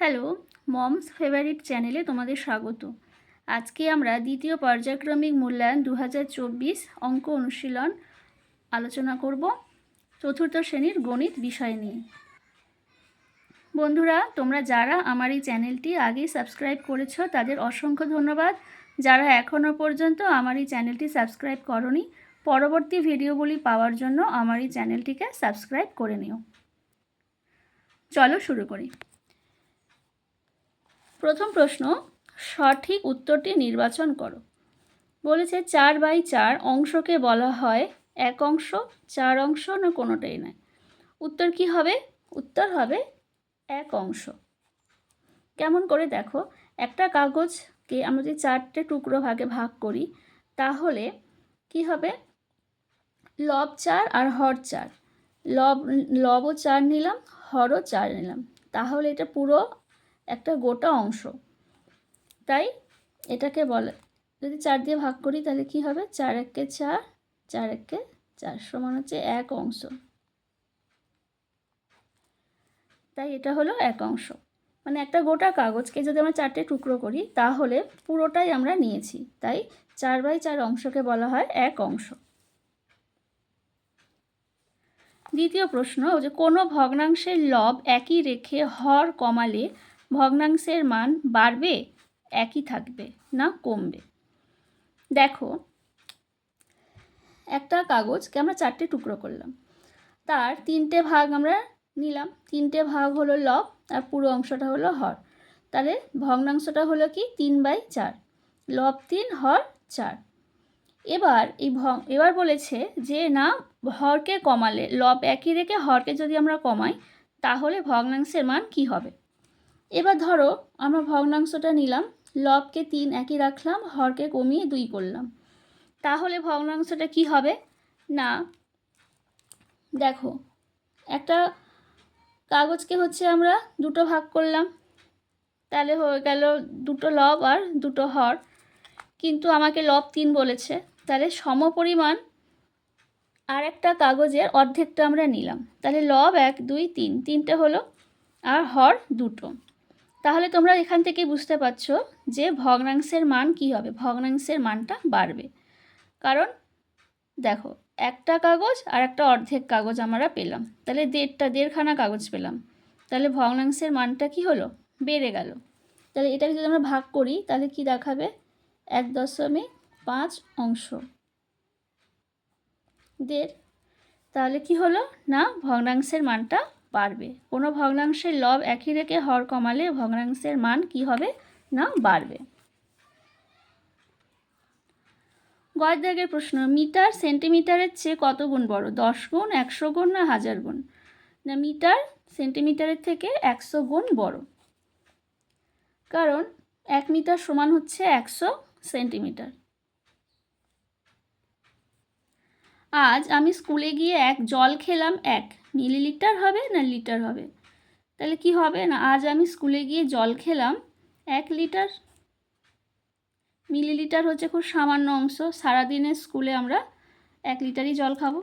Hello, moms favourite চ্যানেলে তোমাদের স্বাগত। আজকে আমরা দ্বিতীয় পর্যায়ক্রমিক মূল্যায়ন দু হাজার চব্বিশ অঙ্ক অনুশীলন আলোচনা করব চতুর্থ শ্রেণির গণিত বিষয় নিয়ে। বন্ধুরা, তোমরা যারা আমার এই চ্যানেলটি আগেই সাবস্ক্রাইব করেছ, তাদের অসংখ্য ধন্যবাদ। যারা এখনও পর্যন্ত আমার এই চ্যানেলটি সাবস্ক্রাইব করনি, পরবর্তী ভিডিওগুলি পাওয়ার জন্য আমার এই চ্যানেলটিকে সাবস্ক্রাইব করে নিও। চলো শুরু করি। প্রথম প্রশ্ন, সঠিক উত্তরটি নির্বাচন করো। বলেছে চার বাই চার অংশকে বলা হয় এক অংশ, চার অংশ না কোনোটাই নয়। উত্তর কি হবে? উত্তর হবে এক অংশ। কেমন করে দেখো, একটা কাগজকে আমরা যদি চারটে টুকরো ভাগে ভাগ করি, তাহলে কি হবে? লব চার আর হর চার। লব, লবও চার নিলাম, হরও চার নিলাম। তাহলে এটা পুরো একটা গোটা অংশ। তাই এটাকে বলে। যদি চার দিয়ে ভাগ করি তাহলে কি হবে? চার এককে চার চার এককে চার সমান হচ্ছে এক অংশ। তাই এটা হলো এক অংশ। মানে একটা গোটা কাগজকে যদি আমরা চারটে টুকরো করি, তাহলে পুরোটাই আমরা নিয়েছি। তাই চার বাই চার অংশকে বলা হয় এক অংশ। দ্বিতীয় প্রশ্ন, যে কোনো ভগ্নাংশের লব একই রেখে হর কমালে ভগ্নাংশের মান বাড়বে, একই থাকবে না কমবে। দেখো, একটা কাগজকে আমরা চারটে টুকরো করলাম। তার তিনটে ভাগ আমরা নিলাম। তিনটে ভাগ হলো লব, আর পুরো অংশটা হলো হর। তাহলে ভগ্নাংশটা হলো কি? তিন বাই চার। লব তিন, হর চার। এবার এই ভ এবার বলেছে যে না, হরকে কমালে, লব একই রেখে হরকে যদি আমরা কমাই, তাহলে ভগ্নাংশের মান কি হবে? এবার ধরো আমরা ভগ্নাংশটা নিলাম, লবকে তিন একই রাখলাম, হরকে কমিয়ে দুই করলাম। তাহলে ভগ্নাংশটা কি হবে? না, দেখো, একটা কাগজকে হচ্ছে আমরা দুটো ভাগ করলাম, তাহলে হয়ে গেল দুটো লব আর দুটো হর। কিন্তু আমাকে লব তিন বলেছে, তাহলে সমপরিমাণ আর একটা কাগজের অর্ধেকটা আমরা নিলাম। তাহলে লব এক, দুই, তিন, তিনটে হলো আর হর দুটো। তাহলে তোমরা এখান থেকে বুঝতে পারছ যে ভগ্নাংশের মান কি হবে। ভগ্নাংশের মানটা বাড়বে। কারণ দেখো, একটা কাগজ আর একটা অর্ধেক কাগজ আমরা পেলাম। তাহলে দেড়টা, দেড়খানা কাগজ পেলাম। তাহলে ভগ্নাংশের মানটা কি হলো? বেড়ে গেল। তাহলে এটাকে যদি আমরা ভাগ করি, তাহলে কি দেখাবে? এক দশমিক পাঁচ অংশ। দেড়। তাহলে কি হলো? না, ভগ্নাংশের মানটা বাড়বে। কোনো ভগ্নাংশের লব একই রেখে হর কমালে ভগ্নাংশের মান কি হবে? না, বাড়বে। গয়ের দাগের প্রশ্ন, মিটার সেন্টিমিটারের চেয়ে কত গুণ বড়? দশ গুণ, একশো গুণ না হাজার গুণ? না, মিটার সেন্টিমিটারের থেকে একশো গুণ বড়। কারণ এক মিটার সমান হচ্ছে একশো সেন্টিমিটার। আজ আমি স্কুলে গিয়ে এক জল খেলাম এক। মিলিলিটার হবে না লিটার হবে? তাহলে কি হবে না? আজ আমি স্কুলে গিয়ে জল খেলাম এক লিটার। মিলিলিটার হচ্ছে খুব সামান্য অংশ। সারাদিনে স্কুলে আমরা এক লিটারই জল খাব।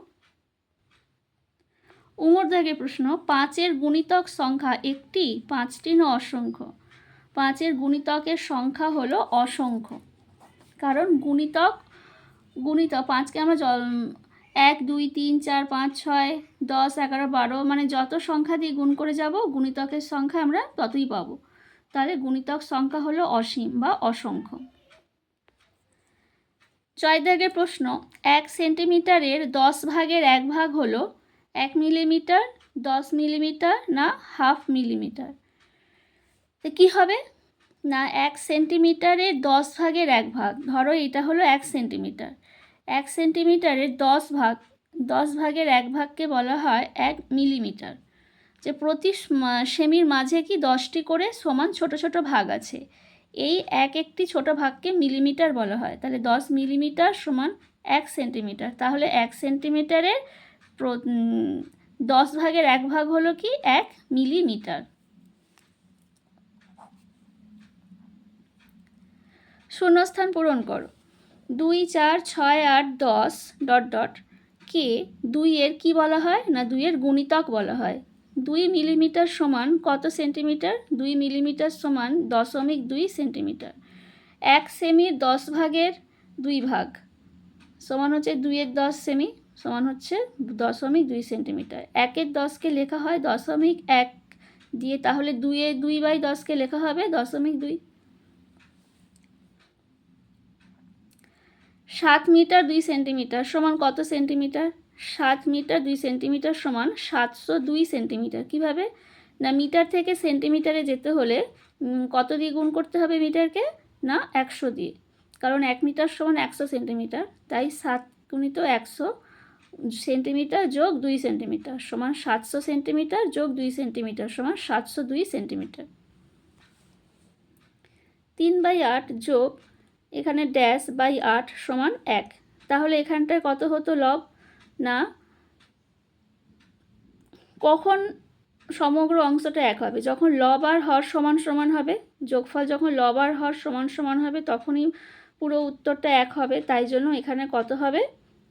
উমর দাগের প্রশ্ন, পাঁচের গুণিতক সংখ্যা একটি, পাঁচটি না অসংখ্য? পাঁচের গুণিতকের সংখ্যা হলো অসংখ্য। কারণ গুণিতক গুণিতক পাঁচকে আমরা জল এক, দুই, তিন, চার, পাঁচ, ছয়, দশ, এগারো, বারো মানে যত সংখ্যা দিয়ে গুণ করে যাব, গুণিতকের সংখ্যা আমরা ততই পাবো। তাহলে গুণিতক সংখ্যা হলো অসীম বা অসংখ্য। চয়দাগের প্রশ্ন, এক সেন্টিমিটারের দশ ভাগের এক ভাগ হলো এক মিলিমিটার, দশ মিলিমিটার না হাফ মিলিমিটার? তো কী হবে? না, এক সেন্টিমিটারের দশ ভাগের এক ভাগ, ধরো এটা হলো এক সেন্টিমিটার। এক সেন্টিমিটারের দশ ভাগ, দশ ভাগের এক ভাগকে বলা হয় এক মিলিমিটার। যে প্রতি সেমির মাঝে কি দশটি করে সমান ছোট ছোট ভাগ আছে? এই এক একটি ছোট ভাগকে মিলিমিটার বলা হয়। তাহলে দশ মিলিমিটার সমান এক সেন্টিমিটার। তাহলে এক সেন্টিমিটারের দশ ভাগের এক ভাগ হলো কি? এক মিলিমিটার। শূন্যস্থান পূরণ করো। দুই চার ছয় আট দশ ডট ডট। কে দুইয়ের কি বলা হয় না দুইয়ের গুণিতক বলা হয়? দুই মিলিমিটার সমান কত সেন্টিমিটার? দুই মিলিমিটার সমান দশমিক দুই সেন্টিমিটার। এক সেমির দশ ভাগের দুই ভাগ সমান হচ্ছে দুইয়ের দশ সেমি সমান হচ্ছে দশমিক দুই সেন্টিমিটার। একের দশকে লেখা হয় দশমিক এক। দিয়ে তাহলে দুইয়ে দুই বাই দশকে লেখা হবে দশমিক দুই। সাত মিটার দুই সেন্টিমিটার সমান কত সেন্টিমিটার? সাত মিটার দুই সেন্টিমিটার সমান সাতশো দুই সেন্টিমিটার। কীভাবে? না, মিটার থেকে সেন্টিমিটারে যেতে হলে কত দিয়ে গুণ করতে হবে মিটারকে? না, একশো দিয়ে। কারণ এক মিটার সমান একশো সেন্টিমিটার। তাই সাত গুণিত একশো সেন্টিমিটার যোগ দুই সেন্টিমিটার সমান সাতশো সেন্টিমিটার যোগ দুই সেন্টিমিটার সমান সাতশো দুই সেন্টিমিটার। তিন বাই আট যোগ এখানে ড্যাশ বাই আট সমান এক। তাহলে এখানটায় কত হতো লব না, কখন সমগ্র অংশটা এক হবে? যখন লব আর হর সমান সমান হবে, যোগফল যখন লব আর হর সমান সমান হবে, তখনই পুরো উত্তরটা এক হবে, তাই জন্য এখানে কত হবে?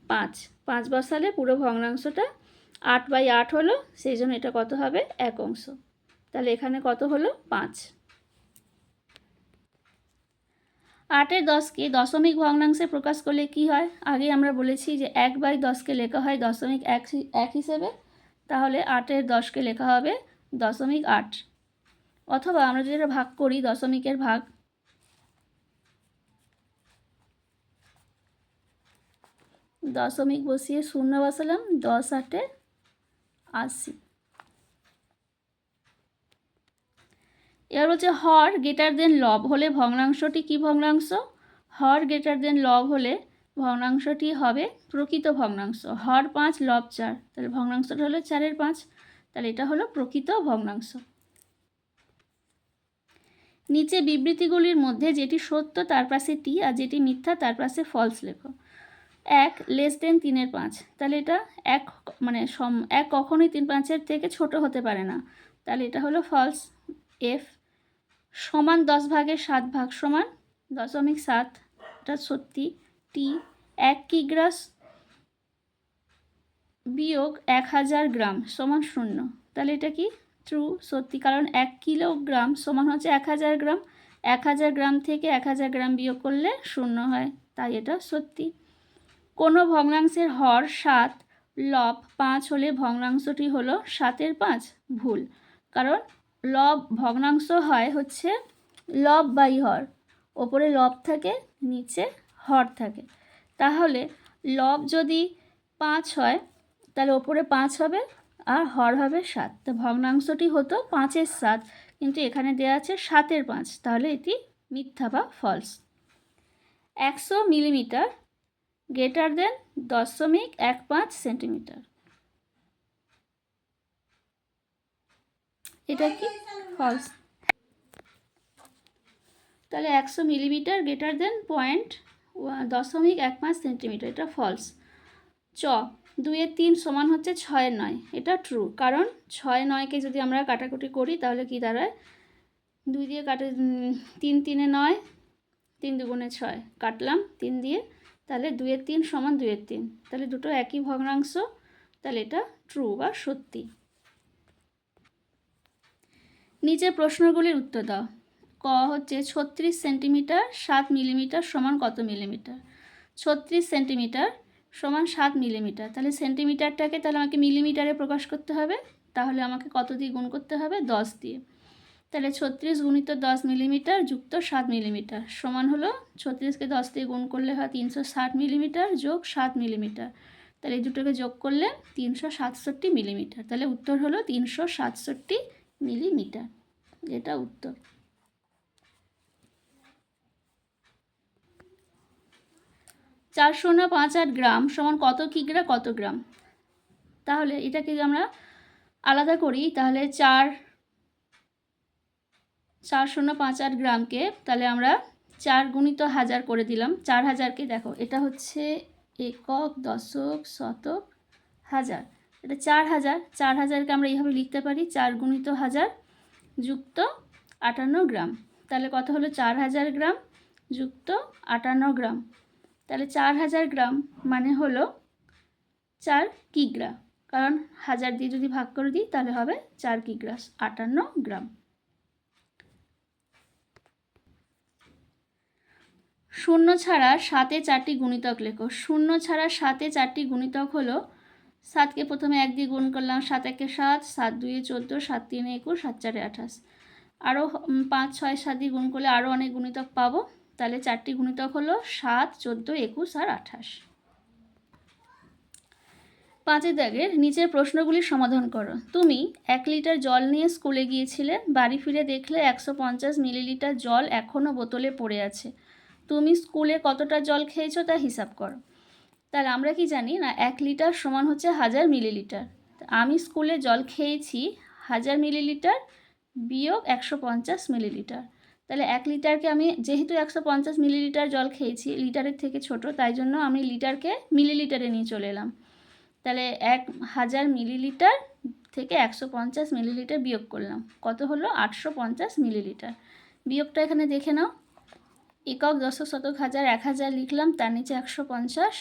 পাঁচ। পাঁচ বসালে পুরো ভগ্নাংশটা আট বাই আট হলো, সেই জন্য এটা কত হবে? এক অংশ। তাহলে এখানে কত হলো? পাঁচ। আটের দশকে দশমিক ভগ্নাংশে প্রকাশ করলে কি হয়? আগে আমরা বলেছি যে এক বাই দশকে লেখা হয় দশমিক এক এক হিসেবে। তাহলে আটের দশকে লেখা হবে দশমিক আট। অথবা আমরা যেটা ভাগ করি, দশমিকের ভাগ। দশমিক বসিয়ে শূন্য বসালাম, দশ আটে আশি। এবার হচ্ছে হর গ্রেটার দেন লব হলে ভগ্নাংশটি কি ভগ্নাংশ? হর গ্রেটার দেন লব হলে ভগ্নাংশটি হবে প্রকৃত ভগ্নাংশ। হর পাঁচ লব চার। তাহলে ভগ্নাংশটা হলো চারের পাঁচ। তাহলে এটা হলো প্রকৃত ভগ্নাংশ। নিচে বিবৃতিগুলির মধ্যে যেটি সত্য তার পাশে টি আর যেটি মিথ্যা তার পাশে ফলস লেখো। এক লেস দেন তিনের পাঁচ। তাহলে এটা এক মানে সম, এক কখনোই তিন পাঁচের থেকে ছোট হতে পারে না। তাহলে এটা হলো ফলস এফ সমান দশ ভাগের সাত ভাগ সমান দশমিক সাত। এটা সত্যি। টি এক কিগ্রাস বিয়োগ এক হাজার গ্রাম সমান শূন্য। তাহলে এটা কি? ট্রু সত্যি। কারণ এক কিলোগ্রাম সমান হচ্ছে এক হাজার গ্রাম। এক হাজার গ্রাম থেকে এক হাজার গ্রাম বিয়োগ করলে শূন্য হয়। তাই এটা সত্যি। কোনো ভগ্নাংশের হর সাত, লব পাঁচ হলে ভগ্নাংশটি হলো সাতের পাঁচ। ভুল। কারণ লব ভগ্নাংশ হয় হচ্ছে লব বাই হর ওপরে লব থাকে, নিচে হর থাকে। তাহলে লব যদি পাঁচ হয়, তাহলে ওপরে পাঁচ হবে আর হর হবে সাত। তো ভগ্নাংশটি হতো পাঁচের সাত, কিন্তু এখানে দেওয়া আছে সাতের পাঁচ। তাহলে এটি মিথ্যা বা ফলস একশো মিলিমিটার গ্রেটার দেন দশমিক এক পাঁচ সেন্টিমিটার এটা কি? ফলস তাহলে একশো মিলিমিটার গ্রেটার দেন পয়েন্ট দশমিক এক পাঁচ সেন্টিমিটার এটা ফলস চ, দুইয়ের তিন সমান হচ্ছে ছয়ের নয়, এটা ট্রু কারণ ছয় নয়কে যদি আমরা কাটাকুটি করি, তাহলে কি দাঁড়ায়? দুই দিয়ে কাটে তিন তিনে নয়, তিন দুগুণে ছয়, কাটলাম তিন দিয়ে, তাহলে দুয়ের তিন সমান দুইয়ের তিন, তাহলে দুটো একই ভগ্নাংশ, তাহলে এটা ট্রু বা সত্যি। নিচে প্রশ্নগুলির উত্তর দাও। ক হচ্ছে ছত্রিশ সেন্টিমিটার সাত মিলিমিটার সমান কত মিলিমিটার? ছত্রিশ সেন্টিমিটার সমান সাত মিলিমিটার। তাহলে সেন্টিমিটারটাকে তাহলে আমাকে মিলিমিটারে প্রকাশ করতে হবে। তাহলে আমাকে কত দিয়ে গুণ করতে হবে? দশ দিয়ে। তাহলে ছত্রিশ গুণিত দশ মিলিমিটার যুক্ত সাত মিলিমিটার সমান হলো ছত্রিশকে দশ দিয়ে গুণ করলে হয় তিনশো ষাট মিলিমিটার যোগ সাত মিলিমিটার। তাহলে এই দুটোকে যোগ করলে তিনশো সাতষট্টি মিলিমিটার। তাহলে উত্তর হলো তিনশো সাতষট্টি মিলিমিটার, এটা উত্তর। চার শূন্য পাঁচ আট গ্রাম সমান কত কিগ্রা, কত গ্রাম? তাহলে এটাকে আমরা আলাদা করি, তাহলে চার চার শূন্য পাঁচ আট গ্রামকে তাহলে আমরা চার গুণিত হাজার করে দিলাম। চার হাজারকে দেখো, এটা হচ্ছে একক, দশক, শতক, হাজার। এটা চার হাজার। চার হাজারকে আমরা এইভাবে লিখতে পারি। চার গুণিত হাজার যুক্ত আটান্ন গ্রাম। তাহলে কত হলো? চার হাজার গ্রাম যুক্ত আটান্ন গ্রাম। তাহলে চার হাজার গ্রাম মানে হলো চার কিগ্রা। কারণ হাজার দিয়ে যদি ভাগ করে দিই, তাহলে হবে চার কিগ্রা, আটান্ন গ্রাম। শূন্য ছাড়া সাতে চারটি গুণিতক লেখো। শূন্য ছাড়া সাতে চারটি গুণিতক হলো সাতকে প্রথমে এক দিয়ে গুণ করলাম সাত একে সাত সাত দুয়ে চোদ্দ, সাত তিনে একুশ, সাত চারে আঠাশ। আরও পাঁচ, ছয়, সাত দিয়ে গুণ করলে আরও অনেক গুণিতক পাবো। তাহলে চারটি গুণিতক হলো সাত, চোদ্দ, একুশ আর আঠাশ। পাঁচের দাগের নিচের প্রশ্নগুলির সমাধান করো। তুমি এক লিটার জল নিয়ে স্কুলে গিয়েছিলে, বাড়ি ফিরে দেখলে একশো পঞ্চাশ মিলিলিটার জল এখনও বোতলে পড়ে আছে। তুমি স্কুলে কতটা জল খেয়েছো তা হিসাব করো। তাহলে আমরা কি জানি? না, এক লিটার সমান হচ্ছে হাজার মিলিলিটার। আমি স্কুলে জল খেয়েছি, হাজার মিলিলিটার বিয়োগ একশো পঞ্চাশ মিলিলিটার। তাহলে এক লিটারকে আমি, যেহেতু একশো পঞ্চাশ মিলিলিটার জল খেয়েছি, লিটারের থেকে ছোট, তাই জন্য আমি লিটারকে মিলিলিটারে নিয়ে চলে এলাম। তাহলে এক হাজার মিলিলিটার থেকে একশো পঞ্চাশ মিলিলিটার বিয়োগ করলাম। কত হলো? আটশো পঞ্চাশ মিলিলিটার। বিয়োগটা এখানে দেখে নাও। একক দশক শতক হাজার, এক হাজার লিখলাম, তার নিচে একশো পঞ্চাশ।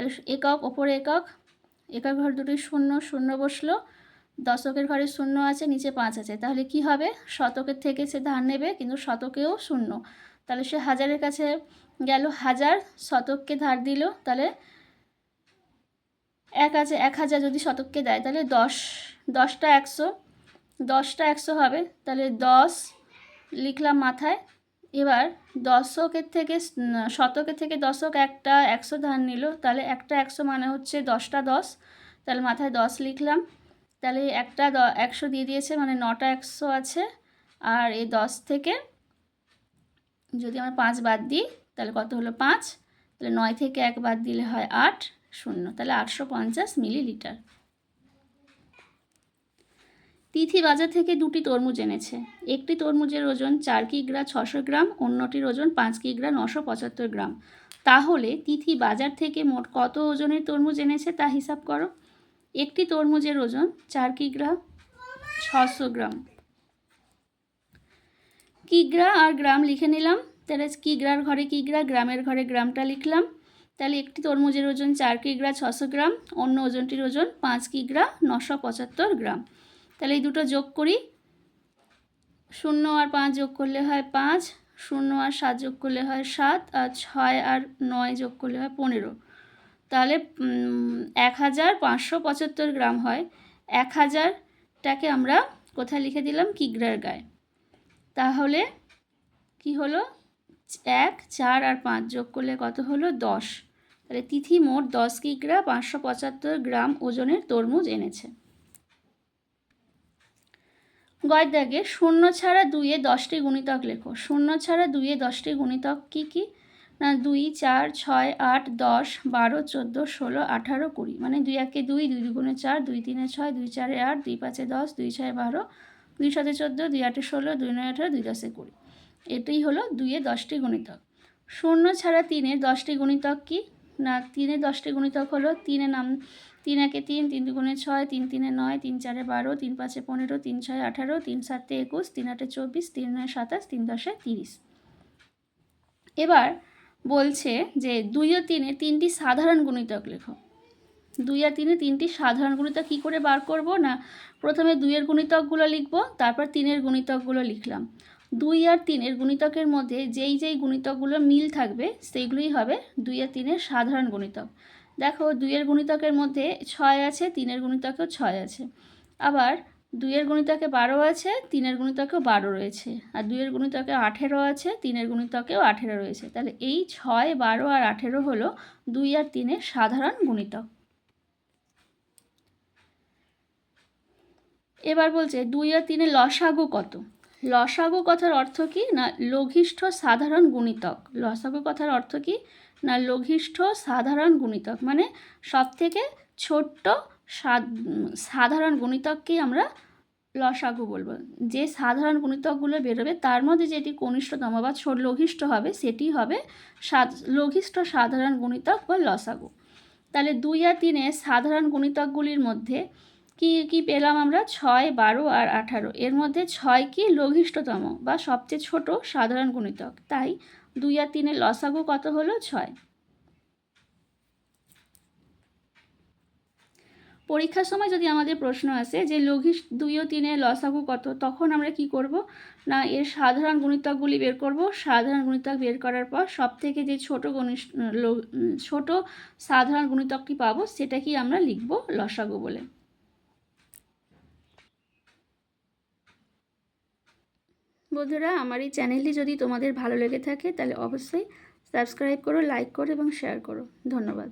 তাহলে একক, ওপরে একক একক ঘর দুটি শূন্য শূন্য বসল, দশকের ঘরে শূন্য আছে, নিচে পাঁচ আছে। তাহলে কি হবে? শতকের থেকে সে ধার নেবে, কিন্তু শতকেও শূন্য। তাহলে সে হাজারের কাছে গেল, হাজার শতককে ধার দিল, তাহলে এক আছে, এক হাজার যদি শতককে দেয়, তাহলে দশ, দশটা একশো দশটা একশো হবে, তাহলে দশ লিখলাম মাথায় এবার দশকের থেকে শতকের থেকে দশক একটা একশো ধার নিল, তাহলে একটা একশো মানে হচ্ছে দশটা দশ। তাহলে মাথায় দশ লিখলাম। তাহলে একটা একশো দিয়ে দিয়েছে মানে নটা একশো আছে। আর এই দশ থেকে যদি আমরা পাঁচ বাদ দিই, তাহলে কত হলো পাঁচ? তাহলে নয় থেকে এক বাদ দিলে হয় আট শূন্য। তাহলে আটশো পঞ্চাশ মিলিলিটার। তিথি বাজার থেকে দুটি তরমুজ এনেছে। একটি তরমুজের ওজন চার কিগ্রা ছশো গ্রাম, অন্যটির ওজন পাঁচ কিগ্রা নশো পঁচাত্তর গ্রাম। তাহলে তিথি বাজার থেকে মোট কত ওজনের তরমুজ এনেছে তা হিসাব করো। একটি তরমুজের ওজন চার কিগ্রা ছশো গ্রাম। কিগ্রা আর গ্রাম লিখে নিলাম। তাহলে কিগ্রার ঘরে কিগ্রা, গ্রামের ঘরে গ্রামটা লিখলাম। তাহলে একটি তরমুজের ওজন চার কিগ্রা ছশো গ্রাম, অন্য ওজনটির ওজন পাঁচ কিগ্রা নশো পঁচাত্তর গ্রাম। তাহলে এই দুটো যোগ করি। শূন্য আর পাঁচ যোগ করলে হয় পাঁচ, শূন্য আর সাত যোগ করলে হয় সাত, আর ছয় আর নয় যোগ করলে হয় পনেরো। তাহলে এক হাজার পাঁচশো পঁচাত্তর গ্রাম হয়। এক হাজারটাকে আমরা কোথায় লিখে দিলাম? কিগ্রার গায়ে। তাহলে কি হলো? এক, চার আর পাঁচ যোগ করলে কত হলো? দশ। তাহলে তিথি মোট দশ কিগ্রা, পাঁচশো পঁচাত্তর গ্রাম ওজনের তরমুজ এনেছে। দাগে শূন্য ছাড়া দুইয়ে দশটি গুণিতক লেখো। শূন্য ছাড়া দুইয়ে দশটি গুণিতক কী কী? না, দুই, চার, ছয়, আট, দশ, বারো, চোদ্দ, ষোলো, আঠারো, কুড়ি। মানে দুই একে দুই দুই দুগুণে চার, দুই তিনে ছয়, দুই চারে আট, দুই পাঁচে দশ, দুই ছয় বারো, দুই সাতে চোদ্দ, দুই আটে ষোলো, দুই নয় আঠারো, দুই দশে কুড়ি। এটাই হলো দুইয়ে দশটি গুণিতক। শূন্য ছাড়া তিনের দশটি গুণিতক কি? না, তিনে দশটি গুণিতক হলো তিনে নাম তিন একে তিন তিন দুগুণে ছয়, তিন তিনে নয়, তিন চারে বারো, তিন পাঁচে পনেরো, তিন ছয় আঠারো, তিন সাতে একুশ, তিন আটে চব্বিশ, তিন নয় সাতাশ, তিন দশে তিরিশ। এবার বলছে যে দুই ও তিনে তিনটি সাধারণ গুণিতক লেখো। দুই আর তিনে তিনটি সাধারণ গুণিতক কী করে বার করব না প্রথমে দুইয়ের গুণিতকগুলো লিখব, তারপর তিনের গুণিতকগুলো লিখলাম। দুই আর তিনের গুণিতকের মধ্যে যেই যেই গুণিতকগুলো মিল থাকবে, সেইগুলোই হবে দুই আর তিনের সাধারণ গুণিতক। দেখো দুইয়ের গুণিতকের মধ্যে ছয় আছে, তিনের গুণিতকেও ছয় আছে। আবার দুইয়ের গুণিতকে বারো আছে, তিনের গুণিতকেও বারো রয়েছে। আর দুইয়ের গুণিতকে আঠেরো আছে, তিনের গুণিতকেও আঠেরো রয়েছে। তাহলে এই ছয়, বারো আর আঠেরো হলো দুই আর তিনের সাধারণ গুণিতক। এবার বলছে দুই আর তিনের লসাগু কত? লসাগু কথার অর্থ কি না লঘিষ্ঠ সাধারণ গুণিতক? লসাগু কথার অর্থ কি? না লঘিষ্ঠ সাধারণ গুণিতক মানে সব থেকে ছোট্ট সাধারণ গুণিতককেই আমরা লসাগু বলব। যে সাধারণ গুণিতকগুলো বেরোবে, তার মধ্যে যেটি কনিষ্ঠতম বা ছোট লঘিষ্ঠ হবে, সেটি হবে লঘিষ্ঠ সাধারণ গুণিতক বা লসাগু। তাহলে দুই আর তিনে সাধারণ গুণিতকগুলির মধ্যে কি কি পেলাম আমরা? ছয়, বারো আর আঠারো। এর মধ্যে ছয় কি লঘিষ্ঠতম বা সবচেয়ে ছোট সাধারণ গুণিতক? তাই দুই আর তিনের লসাগু কত হলো? ছয়। পরীক্ষার সময় যদি আমাদের প্রশ্ন আসে যে লঘিস দুই ও তিনের লসাগু কত, তখন আমরা কি করব? না, এর সাধারণ গুণিতকগুলি বের করব। সাধারণ গুণিতক বের করার পর সব থেকে যে ছোট গণিস ল- ছোট সাধারণ গুণিতকটি পাবো, সেটাকেই আমরা লিখব লসাগু বলে। বন্ধুরা, আমার এই চ্যানেলটি যদি তোমাদের ভালো লেগে থাকে, তাহলে অবশ্যই সাবস্ক্রাইব করো, লাইক করো এবং শেয়ার করো। ধন্যবাদ।